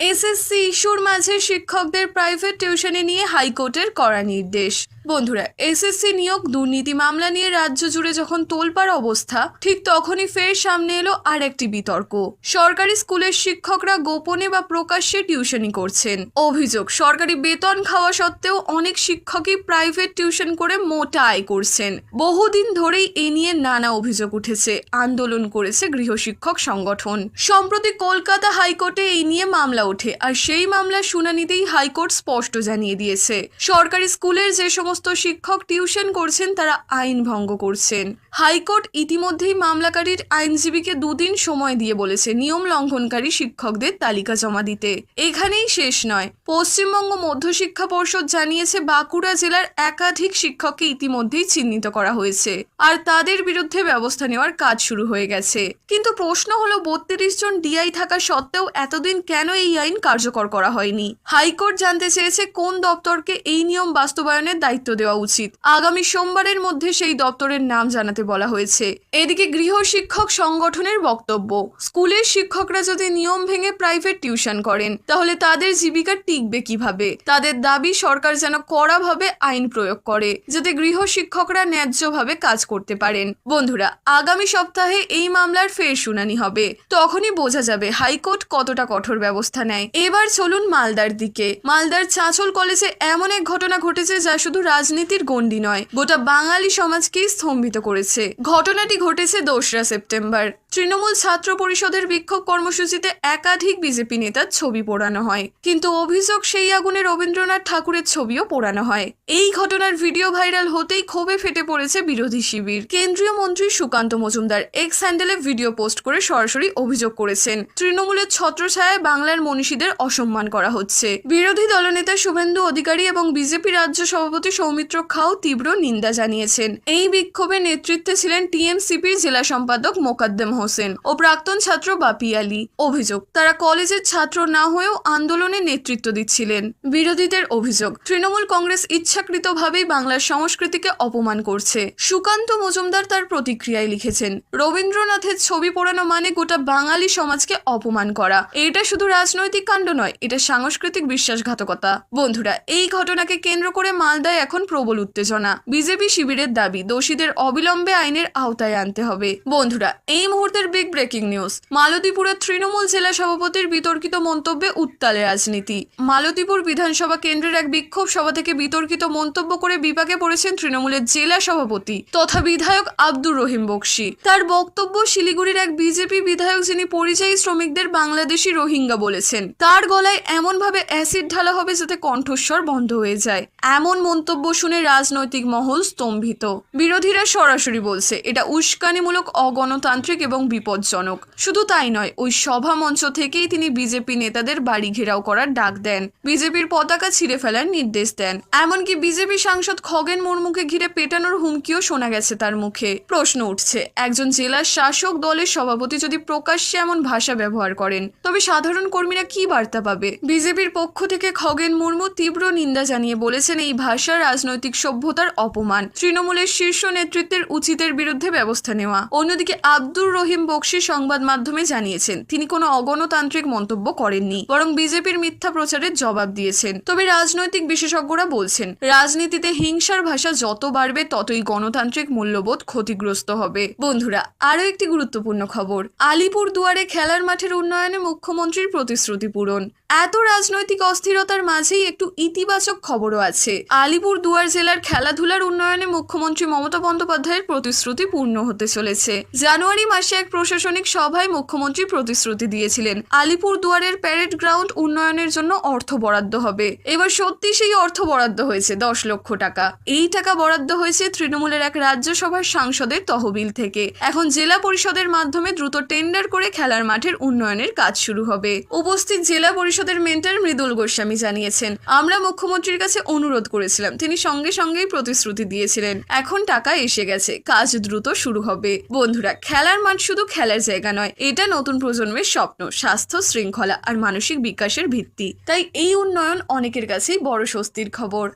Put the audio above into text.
SSC ইস্যুর মাঝে শিক্ষকদের প্রাইভেট টিউশনে নিয়ে হাইকোর্টের কড়া নির্দেশ। বন্ধুরা, এসএসসি নিয়োগ, দুর্নীতি মামলা নিয়ে রাজ্য জুড়ে যখন তোলপাড় অবস্থা, ঠিক তখনই ফের সামনে এলো আরেকটি বিতর্ক। সরকারি স্কুলের শিক্ষকরা গোপনে বা প্রকাশ্যে টিউশনি করছেন। অভিযোগ, সরকারি বেতন খাওয়া সত্ত্বেও অনেক শিক্ষকই প্রাইভেট টিউশন করে মোটা আয় করছেন। বহুদিন ধরেই এ নিয়ে নানা অভিযোগ উঠেছে, আন্দোলন করেছে গৃহশিক্ষক সংগঠন। সম্প্রতি কলকাতা হাইকোর্টে এই নিয়ে মামলা ওঠে, আর সেই মামলার শুনানিতেই হাইকোর্ট স্পষ্ট জানিয়ে দিয়েছে। সরকারি স্কুলের যে সমস্ত শিক্ষক টিউশন করছেন, তারা আইন ভঙ্গ করছেন। হাইকোর্ট ইতিমধ্যেই মামলাকারীর আইনজীবীকে দুদিন সময় দিয়ে বলেছে, নিয়ম লঙ্ঘনকারী শিক্ষকদের তালিকা জমা দিতে। এখানেই শেষ নয়। পশ্চিমবঙ্গ মধ্যশিক্ষা পর্ষদ জানিয়েছে, বাঁকুড়া জেলার একাধিক শিক্ষককে ইতিমধ্যেই চিহ্নিত করা হয়েছে আর তাদের বিরুদ্ধে ব্যবস্থা নেওয়ার কাজ শুরু হয়ে গেছে। কিন্তু প্রশ্ন হলো, বত্রিশ জন ডিআই থাকা সত্ত্বেও এতদিন কেন এই আইন কার্যকর করা হয়নি? হাইকোর্ট জানতে চেয়েছে, কোন দপ্তরকে এই নিয়ম বাস্তবায়নের দায়িত্ব দেওয়া উচিত। আগামী সোমবারের মধ্যে সেই দপ্তরের নাম জানাতে বলা হয়েছে। এদিকে গৃহ শিক্ষক সংগঠনের বক্তব্য, স্কুলের শিক্ষকরা যদি নিয়ম ভেঙে প্রাইভেট টিউশন করেন, তাহলে তাদের জীবিকা টিকবে কীভাবে? তাদের দাবি সরকার যেন কড়াভাবে আইন প্রয়োগ করে, যাতে গৃহ শিক্ষকরা ন্যায্যভাবে কাজ করতে পারেন। বন্ধুরা, আগামী সপ্তাহে এই মামলার ফের শুনানি হবে। তখনই বোঝা যাবে হাইকোর্ট কতটা কঠোর ব্যবস্থা নেয়। এবার চলুন মালদার দিকে। মালদার চাঁচল কলেজে এমন এক ঘটনা ঘটেছে যা শুধু রাজনীতির গণ্ডি নয়, গোটা বাঙালি সমাজকেই স্তম্ভিত করেছে। ঘটনাটি ঘটেছে দোসরা সেপ্টেম্বর। তৃণমূল ছাত্র পরিষদের বিক্ষোভ কর্মসূচিতে একাধিক বিজেপি নেতার ছবি পোড়ানো হয়। কিন্তু অভিযোগ সেই আগুনে রবীন্দ্রনাথ ঠাকুরের ছবিও পোড়ানো হয়। এই ঘটনার ভিডিও ভাইরাল হতেই ক্ষোভে ফেটে পড়েছে বিরোধী শিবির। কেন্দ্রীয় মন্ত্রী সুকান্ত মজুমদার এক্স হ্যান্ডেলে ভিডিও পোস্ট করে সরাসরি অভিযোগ করেছেন, তৃণমূলের ছত্রছায়ায় বাংলার মনীষীদের অসম্মান করা হচ্ছে। বিরোধী দলনেতা শুভেন্দু অধিকারী এবং বিজেপি রাজ্য সভাপতি সৌমিত্র খাও তীব্র নিন্দা জানিয়েছেন। এই বিক্ষোভে নেতৃত্বে ছিলেন টিএমসিপির জেলা সম্পাদক মোকাদ্দেম হোসেন ও প্রাক্তন ছাত্র বাপি আলী। অভিযোগ, তারা কলেজের ছাত্র না হয়েও আন্দোলনে নেতৃত্ব দিচ্ছিলেন। বিরোধীদের অভিযোগ, তৃণমূল কংগ্রেস ইচ্ছাকৃতভাবেই বাংলার সংস্কৃতিকে অপমান করছে। সুকান্ত মজুমদার তার প্রতিক্রিয়ায় লিখেছেন, রবীন্দ্রনাথের ছবি পোড়ানো মানে গোটা বাঙালি সমাজকে অপমান করা। এটা শুধু রাজনৈতিক কাণ্ড নয়, এটা সাংস্কৃতিক বিশ্বাসঘাতকতা। বন্ধুরা, এই ঘটনাকে কেন্দ্র করে মালদায় এখন প্রবল উত্তেজনা। বিজেপি শিবিরের দাবি, দোষীদের অবিলম্বে আইনের আওতায় আনতে হবে। বন্ধুরা, এই মুহূর্তের বিগ ব্রেকিং নিউজ মালতীপুরের তৃণমূল জেলা সভাপতির বিতর্কিত মন্তব্যে উত্তালে রাজনীতি। মালতীপুর বিধানসভা কেন্দ্রের এক বিক্ষোভ সভা থেকে বিতর্কিত মন্তব্য করে বিপাকে পড়েছেন তৃণমূলের জেলা সভাপতি তথা বিধায়ক আব্দুর রহিম বক্সি। তার বক্তব্য শিলিগুড়ির এক বিজেপি বিধায়ক যিনি পরিযায়ী শ্রমিকদের বাংলাদেশি রোহিঙ্গা বলেছেন। তার গলায় এমনভাবে অ্যাসিড ঢালা হবে যাতে কণ্ঠস্বর বন্ধ হয়ে যায়। এমন মন্তব্য শুনে রাজনৈতিক মহল স্তম্ভিত। বিরোধীরা সরাসরি বলছে, এটা উস্কানিমূলক, অগণতান্ত্রিক এবং বিপজ্জনক। শুধু তাই নয়, ওই সভা মঞ্চ থেকেই তিনি বিজেপি নেতাদের বাড়ি ঘেরাও করার ডাক দেন। বিজেপির পতাকা ছিঁড়ে ফেলার নির্দেশ দেন। এমনকি বিজেপি সাংসদ খগেন মুর্মুকে ঘিরে পেটানোর হুমকিও শোনা গেছে তার মুখে। প্রশ্ন উঠছে, একজন জেলার শাসক দলের সভাপতি যদি প্রকাশ্যে এমন ভাষা ব্যবহার করেন, তবে সাধারণ কর্মীরা কি বার্তা পাবে? বিজেপির পক্ষ থেকে খগেন মুর্মু তীব্র নিন্দা জানিয়ে বলেছেন, এই ভাষা রাজনৈতিক সভ্যতার অপমান, তৃণমূলের শীর্ষ নেতৃত্বের উচিতের বিরুদ্ধে ব্যবস্থা নেওয়া। অন্যদিকে আব্দুর রহিম বক্সি সংবাদ মাধ্যমে জানিয়েছেন, তিনি কোনো অগণতান্ত্রিক মন্তব্য করেননি, বরং বিজেপির মিথ্যা প্রচারের জবাব দিয়েছেন। তবে রাজনৈতিক বিশেষজ্ঞরা বলছেন, রাজনীতিতে হিংসার ভাষা যত বাড়বে ততই গণতান্ত্রিক মূল্যবোধ ক্ষতিগ্রস্ত হবে। বন্ধুরা, আরও একটি গুরুত্বপূর্ণ খবর আলিপুর দুয়ারে খেলার মাঠের উন্নয়নে মুখ্যমন্ত্রীর প্রতিশ্রুতি পূরণ। এত রাজনৈতিক অস্থিরতার মাঝেই একটু ইতিবাচক খবরও আছে। আলিপুর দুয়ার জেলার খেলাধুলার উন্নয়নে মুখ্যমন্ত্রী মমতা বন্দ্যোপাধ্যায়ের প্রতিশ্রুতি পূর্ণ হতে চলেছে। জানুয়ারি মাসে এক প্রশাসনিক সভায় মুখ্যমন্ত্রী প্রতিশ্রুতি দিয়েছিলেন। আলিপুর দুয়ারের প্যারেড গ্রাউন্ড উন্নয়নের জন্য অর্থ বরাদ্দ হবে। এবার সত্যি সেই অর্থ বরাদ্দ হয়েছে দশ লক্ষ টাকা। এই টাকা বরাদ্দ হয়েছে তৃণমূলের এক রাজ্যসভার সাংসদের তহবিল থেকে। এখন জেলা পরিষদের মাধ্যমে দ্রুত টেন্ডার করে খেলার মাঠের উন্নয়নের কাজ শুরু হবে। উপস্থিত জেলা পরিষদের মেন্টার মৃদুল গোস্বামী জানিয়েছেন, আমরা মুখ্যমন্ত্রীর কাছে অনুরোধ করেছিলাম। তিনি সঙ্গে সঙ্গেই প্রতিশ্রুতি দিয়েছিলেন। এখন টাকা এসে গেছে। কাজ দ্রুত শুরু হবে। বন্ধুরা, খেলার মাঠ শুধু খেলার জায়গা নয়, এটা নতুন প্রজন্মের স্বপ্ন। স্বাস্থ্য, শৃঙ্খলা আর মানসিক বিকাশের ভিত্তি। তাই এই উন্নয়ন অনেকের কাছেই বড় স্বস্তির খবর।